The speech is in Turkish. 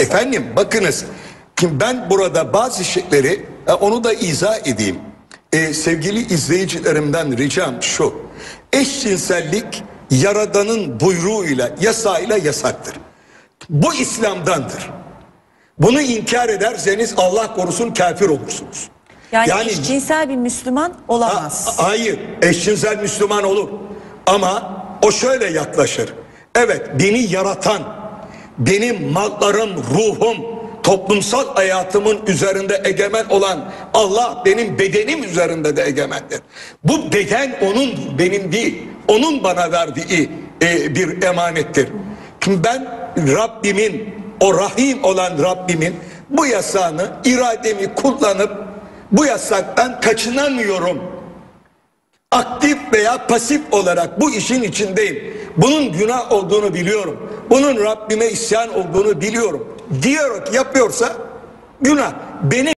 efendim bakınız. Kim ben burada bazı şeyleri e, onu da izah edeyim. E, sevgili izleyicilerimden ricam şu. Eşcinsellik yaradanın buyruğuyla, yasayla yasaktır. Bu İslam'dandır. Bunu inkar ederseniz Allah korusun kafir olursunuz. Yani, Yani- eşcinsel bir Müslüman olamaz. Ha- hayır, eşcinsel Müslüman olur. Ama o şöyle yaklaşır. Evet, beni yaratan, benim mallarım, ruhum, toplumsal hayatımın üzerinde egemen olan Allah benim bedenim üzerinde de egemendir. Bu beden onun, benim değil. Onun bana verdiği e, bir emanettir. Şimdi ben Rabbimin, o rahim olan Rabbimin bu yasağını irademi kullanıp bu yasaktan kaçınamıyorum aktif veya pasif olarak bu işin içindeyim. Bunun günah olduğunu biliyorum. Bunun Rabbime isyan olduğunu biliyorum. Diyerek yapıyorsa günah. Benim